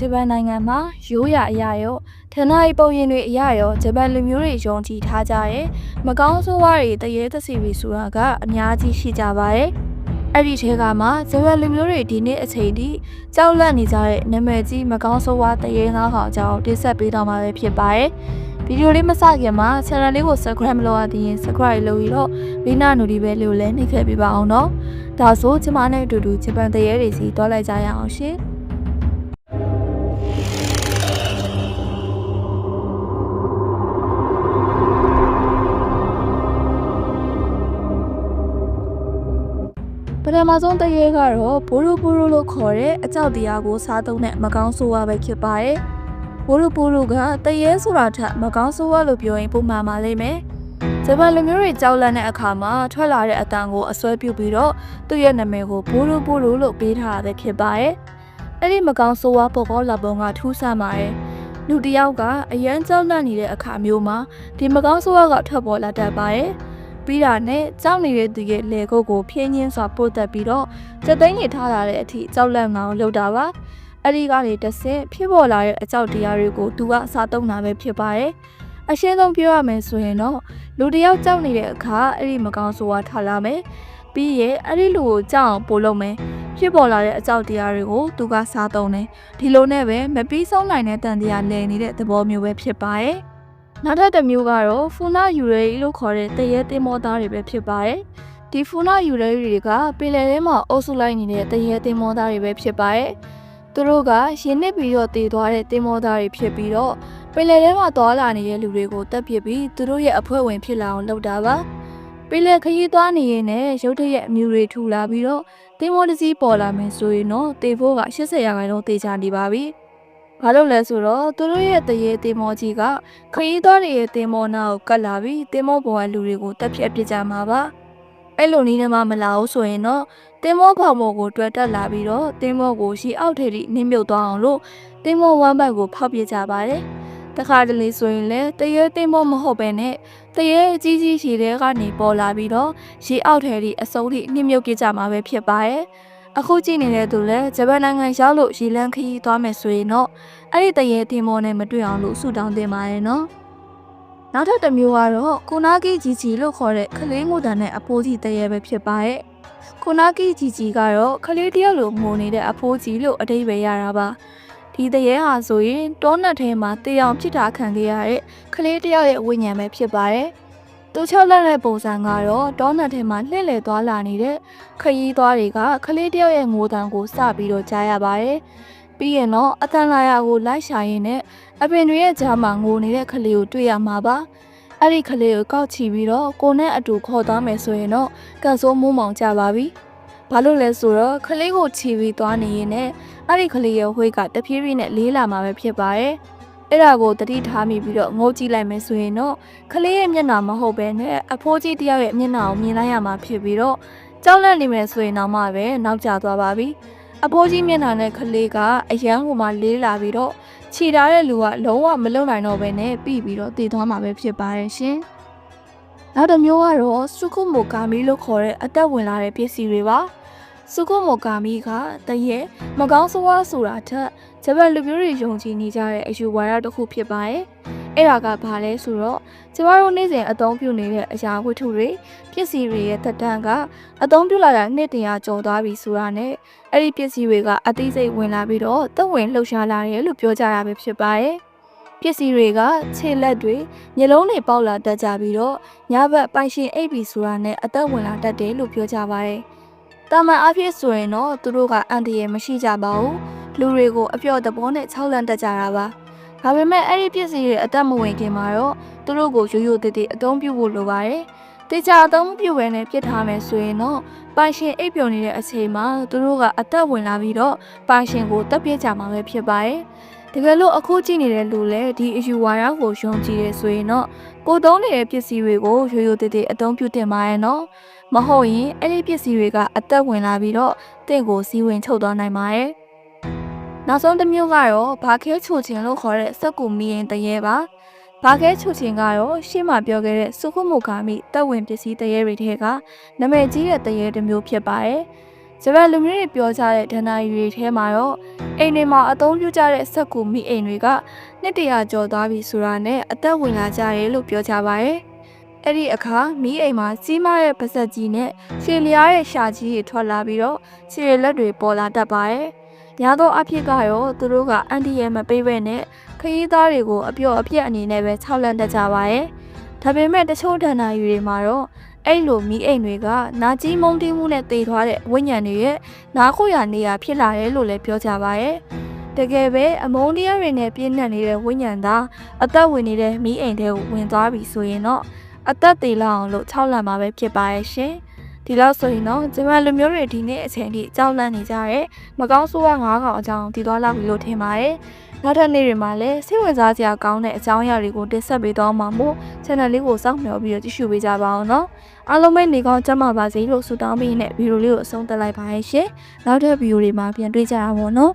ဂျပန်နိုင်ငံမှာရိုးရာအရာရောဌာနရေးပုံရင်တွေအရာရောဂျပန်လူမျိုးတွေယုံကြည်ထားကြတဲ့မကောင်းဆိုးဝါးတွေတရေသစီတွေဆိုတာကအများကြီးရှိကြပါတယ်။အဲ့ဒီထဲကမှဂျပန်လူမျိုးတွေဒီနေ့အချိန်ထိကြောက်လန့်နေကြတဲ့နာမည်ကြီးမကောင်းဆိုးဝါးတရေငါးကောင်အကြောင်းတင်ဆက်ပေးတော့မှာပဲဖြစ်ပါတယ်။ဗီဒီယိုလေးမစခင်မှာ channel လေးကို subscribe မလုပ်ရသေးရင် subscribe လုပ်ပြီးတော့ဘေးနား notification လေးကိုလည်းနှိပ်ခဲ့ပေးပါအောင်နော်။ဒါဆိုကျမနဲ့အတူတူဂျပန်တရေတွေစီတွားလိုက်ကြရအောင်ရှင်။ ထမဆုံးတရေကတော့ဘိုးရူပူရူလို့ခေါ်တဲ့အကြောက်တရားကိုစားသုံးတဲ့မကောင်းဆိုးဝါးပဲဖြစ်ပါတယ်။ဘိုးရူပူရူကတရေဆိုတာထက်မကောင်းဆိုးဝါးလို့ပြောရင်ပုံမှန်ပါလိမ့်မယ်။ဂျပန်လူမျိုးတွေကြောက်လန့်တဲ့အခါမှာထွက်လာတဲ့အတန်ကိုအစွဲပြုပြီးတော့သူ့ရဲ့နာမည်ကိုဘိုးရူပူရူလို့ပေးထားတာပဲဖြစ်ပါတယ်။အဲ့ဒီမကောင်းဆိုးဝါးပေါ်ပေါ်လာပုံကထူးဆန်းပါတယ်။လူတစ်ယောက်ကအရန်ကြောက်လန့်နေတဲ့အခါမျိုးမှာဒီမကောင်းဆိုးဝါးကထွက်ပေါ်လာတတ်ပါတယ်။ ပြီးတာနဲ့ကြောက်နေတဲ့သူရဲ့လေကုတ်ကိုဖြင်းချင်းစွာပို့တက်ပြီးတော့စက်သိန်းကြီးထားလာတဲ့အထိကြောက်လန့်ငအောင်လုပ်တာပါအဲ့ဒီကနေတစ်ဆင့်ဖြစ်ပေါ်လာတဲ့အကြောက်တရားတွေကိုသူကအစားသုံးတာပဲဖြစ်ပါတယ်အရှင်းဆုံးပြောရမယ်ဆိုရင်တော့လူတစ်ယောက်ကြောက်နေတဲ့အခါအဲ့ဒီမကောင်းဆိုတာထားလာမယ်ပြီးရဲ့အဲ့ဒီလူကိုကြောက်အောင်ပို့လုပ်မယ်ဖြစ်ပေါ်လာတဲ့အကြောက်တရားတွေကိုသူကစားသုံးတယ်ဒီလိုနဲ့ပဲမပြီးဆုံးနိုင်တဲ့တန်တရားလည်နေတဲ့သဘောမျိုးပဲဖြစ်ပါတယ် နောက်ထပ်တစ်မျိုးကတော့ဖူနာယူရေလို့ခေါ်တဲ့တရေတင်မောသားတွေပဲဖြစ်ပါတယ်။ဒီဖူနာယူရေတွေကပင်လယ်ထဲမှာအုပ်စုလိုက်နေတဲ့တရေတင်မောသားတွေပဲဖြစ်ပါတယ်။သူတို့ကရင်နစ်ပြီးတော့တည်သွားတဲ့တင်မောသားတွေဖြစ်ပြီးတော့ပင်လယ်ထဲမှာသွားလာနေတဲ့လူတွေကိုတက်ပစ်ပြီးသူတို့ရဲ့အဖွဲ့ဝင်ဖြစ်လာအောင်လုပ်တာပါ။ပင်လယ်ခရီးသွားနေရင်လည်းရုတ်တရက်အမျိုးတွေထူလာပြီးတော့တင်မောတစ်စီးပေါ်လာမယ်ဆိုရင်တော့တေဖို့က80ရာခိုင်နှုန်းတေချာနေပါပြီ။ ဘာလို့လဲဆိုတော့သူတို့ရဲ့တရေတင်မောကြီးကခရီးသွားတွေရဲ့တင်မောနာကိုကတ်လာပြီးတင်မောပေါ်ကလူတွေကိုတက်ပြက်ပစ်ကြမှာပါအဲ့လိုနည်းနဲ့မှမလာဘူးဆိုရင်တော့တင်မောခေါမောကိုတွေ့တက်လာပြီးတော့တင်မောကိုရှီအောက်ထဲထိနှင်းမြုပ်သွားအောင်လို့တင်မောဝမ်းဘက်ကိုဖောက်ပစ်ကြပါတယ်တခါတလေဆိုရင်လည်းတရေတင်မောမဟုတ်ပဲနဲ့တရေအကြီးကြီးရှည်တဲ့ကနေပေါ်လာပြီးတော့ရှီအောက်ထဲထိအစုံထိနှင်းမြုပ်ကြကြမှာပဲဖြစ်ပါတယ် အခုကြည့်နေတဲ့သူလည်းဂျပန်နိုင်ငံရောက်လို့ရီလန်းခရီးသွားမယ်ဆိုရင်တော့အဲ့ဒီတရေတင်မောနဲ့မတွေ့အောင်လို့ဆူတောင်းတင်ပါရဲ့နော်နောက်ထပ်တစ်မျိုးကတော့ကိုနာဂီဂျီဂျီလို့ခေါ်တဲ့ခလေးငိုတန်နဲ့အဖိုးကြီးတရေပဲဖြစ်ပါရဲ့ကိုနာဂီဂျီဂျီကတော့ခလေးတယောက်လိုငိုနေတဲ့အဖိုးကြီးလို့အတိတ်ပဲရတာပါဒီတရေဟာဆိုရင်တောနတ်ထဲမှာတေးအောင်ဖြစ်တာခံခဲ့ရတဲ့ခလေးတယောက်ရဲ့ဝိညာဉ်ပဲဖြစ်ပါတယ် သူချောက်လက်တဲ့ပုံစံကတော့တောနတ်ထဲမှာလှည့်လည်သွားလာနေတဲ့ခရီးသွားတွေကခလေးတယောက်ရဲ့ငိုတံကိုစပြီးတော့ကြားရပါတယ်။ပြီးရင်တော့အတန်လာရကိုလိုက်ရှာရင်းနဲ့အပင်တွေရဲ့ကြားမှာငိုနေတဲ့ခလေးကိုတွေ့ရမှာပါ။အဲ့ဒီခလေးကိုကောက်ချီပြီးတော့ကိုနဲ့အတူခေါ်သွားမယ်ဆိုရင်တော့ကန်ဆိုးမိုးမောင်ကြပါပြီ။ဘာလို့လဲဆိုတော့ခလေးကိုချီပြီးသွားနေရင်နဲ့အဲ့ဒီခလေးရဲ့ဝိတ်ကတဖြည်းဖြည်းနဲ့လေးလာမှာပဲဖြစ်ပါတယ်။ အဲ့ဒါကိုတတိထားမိပြီးတော့ငိုကြည့်လိုက်မယ်ဆိုရင်တော့ခလေးရဲ့မျက်နှာမဟုတ်ပဲနဲ့အဖိုးကြီးတယောက်ရဲ့မျက်နှာကိုမြင်လိုက်ရမှာဖြစ်ပြီးတော့ကြောက်လန့်နေမယ်ဆိုရင်တော့မှပဲနောက်ကျသွားပါပြီအဖိုးကြီးမျက်နှာနဲ့ခလေးကအရန်ဟိုမှာလေးလာပြီးတော့ခြေထားတဲ့လူကလုံးဝမလုံနိုင်တော့ပဲနဲ့ပြီးပြီးတော့တည်သွားမှာပဲဖြစ်ပါတယ်ရှင်နောက်တစ်မျိုးကတော့စုခုမိုကာမီလို့ခေါ်တဲ့အသက်ဝင်လာတဲ့ပစ္စည်းတွေပါ စုခုမိုကာမီကတရက်မကောင်းဆိုးဝါးဆိုတာထက်ဂျပန်လူမျိုးတွေယုံကြည်နေကြတဲ့အယူဝါဒတစ်ခုဖြစ်ပါတယ်။အဲ့ဒါကဘာလဲဆိုတော့ကျမတို့နေ့စဉ်အသုံးပြုနေတဲ့အရာဝတ္ထုတွေပစ္စည်းတွေရဲ့သက်တမ်းကအသုံးပြုလာတာနှစ်တရာကျော်သွားပြီဆိုတာနဲ့အဲ့ဒီပစ္စည်းတွေကအသိစိတ်ဝင်လာပြီးတော့သက်ဝင်လှုပ်ရှားလာတယ်လို့ပြောကြတာပဲဖြစ်ပါတယ်။ပစ္စည်းတွေကခြေလက်တွေညလုံးတွေပေါက်လာတတ်ကြပြီးတော့ညဘက်ပိုင်ရှင်အိပ်ပြီဆိုတာနဲ့အသက်ဝင်လာတတ်တယ်လို့ပြောကြပါတယ်။ တာမန်အဖြစ်ဆိုရင်တော့သူတို့ကအန်တရယ်မရှိကြပါဘူး။လူတွေကိုအပြော့သဘောနဲ့ခြောက်လန့်တတ်ကြတာပါ။ဒါပေမဲ့အဲ့ဒီပစ္စည်းတွေအသက်မဝင်ခင်မှာတော့သူတို့ကိုရိုးရိုးသေးသေးအသုံးပြုဖို့လိုပါတယ်။တေချာအသုံးမပြုဘဲနဲ့ပြစ်ထားမယ်ဆိုရင်တော့ပိုင်ရှင်အိပ်ပျော်နေတဲ့အချိန်မှာသူတို့ကအသက်ဝင်လာပြီးတော့ပိုင်ရှင်ကိုတပ်ပြစ်ကြမှာပဲဖြစ်ပါတယ်။ တကယ်လို့အခုကြည့်နေတဲ့လူလည်းဒီအယူဝါဒကိုယုံကြည်ရဆိုရင်တော့ကိုသုံးနေတဲ့ပစ္စည်းတွေကိုရိုးရိုးသေးသေးအသုံးပြုတင်ပါရဲ့နော်။မဟုတ်ရင်အဲ့ဒီပစ္စည်းတွေကအသက်ဝင်လာပြီးတော့တင့်ကိုစီးဝင်ချုပ်သွားနိုင်ပါရဲ့။နောက်ဆုံးတစ်မျိုးကတော့ဘာခဲချိုချင်လို့ခေါ်တဲ့စက်ကူမီရင်တရေပါ။ဘာခဲချိုချင်ကတော့ရှေ့မှာပြောခဲ့တဲ့စုခုမုကာမိတက်ဝင်ပစ္စည်းတရေတွေထဲကနာမည်ကြီးတဲ့တရေတစ်မျိုးဖြစ်ပါတယ်။ ဂျပန်လူမျိုးတွေပြောကြတဲ့ဒဏ္ဍာရီတွေထဲမှာတော့အိမ်တွေမှာအသုံးပြုကြတဲ့စက်ကူမိအိမ်တွေကနှစ်တရာကျော်သွားပြီဆိုတာနဲ့အသက်ဝင်လာကြတယ်လို့ပြောကြပါရဲ့။အဲ့ဒီအခါမိအိမ်မှာစီးမရဲ့ပါဇက်ကြီးနဲ့ရှည်လျားရဲ့ရှာကြီးတွေထွက်လာပြီးတော့ခြေလက်တွေပေါ်လာတတ်ပါရဲ့။ညာသောအဖြစ်ကရောသူတို့ကအန်တီရဲ့မပေးဘဲနဲ့ခရီးသားတွေကိုအပြော့အပြက်အနေနဲ့ပဲခြောက်လန့်တတ်ကြပါရဲ့။ဒါပေမဲ့တချို့ဒဏ္ဍာရီတွေမှာတော့ အဲ့လိုမိအိမ်တွေကနာကြီးမုံတီးမှုနဲ့တည်သွားတဲ့ဝိညာဉ်တွေရဲ့နားခိုရာနေရာဖြစ်လာတယ်လို့လည်းပြောကြပါရဲ့တကယ်ပဲအမုန်းတရားတွေနဲ့ပြည့်နှက်နေတဲ့ဝိညာဉ်သားအသက်ဝင်နေတဲ့မိအိမ်တွေကိုဝင်သွားပြီဆိုရင်တော့အသက်သေးလောက်အောင်လို့ခြောက်လန့်မှာပဲဖြစ်ပါရဲ့ရှင် ဒီလောက်ဆိုရင်တော့ဂျမန်လူမျိုးတွေဒီနေ့အချိန်ထိကြောက်လန့်နေကြရဲမကောင်းဆိုးကငါးကောင်အကြောင်းတည်သွားလောက်ပြီလို့ထင်ပါတယ်နောက်ထပ်နေ့တွေမှာလည်းစိတ်ဝင်စားစရာကောင်းတဲ့အကြောင်းအရာတွေကိုတင်ဆက်ပေးသွားမှာမို့ channel လေးကိုစောင့်မျှော်ပြီးတော့ကြည့်ရှုပေးကြပါအောင်နော်အားလုံးပဲနေကောင်းကြမှာပါစေလို့ဆုတောင်းပေးနဲ့ဗီဒီယိုလေးကိုအဆုံးသတ်လိုက်ပါရဲ့ရှင်နောက်ထပ်ဗီဒီယိုတွေမှာပြန်တွေ့ကြရအောင်နော်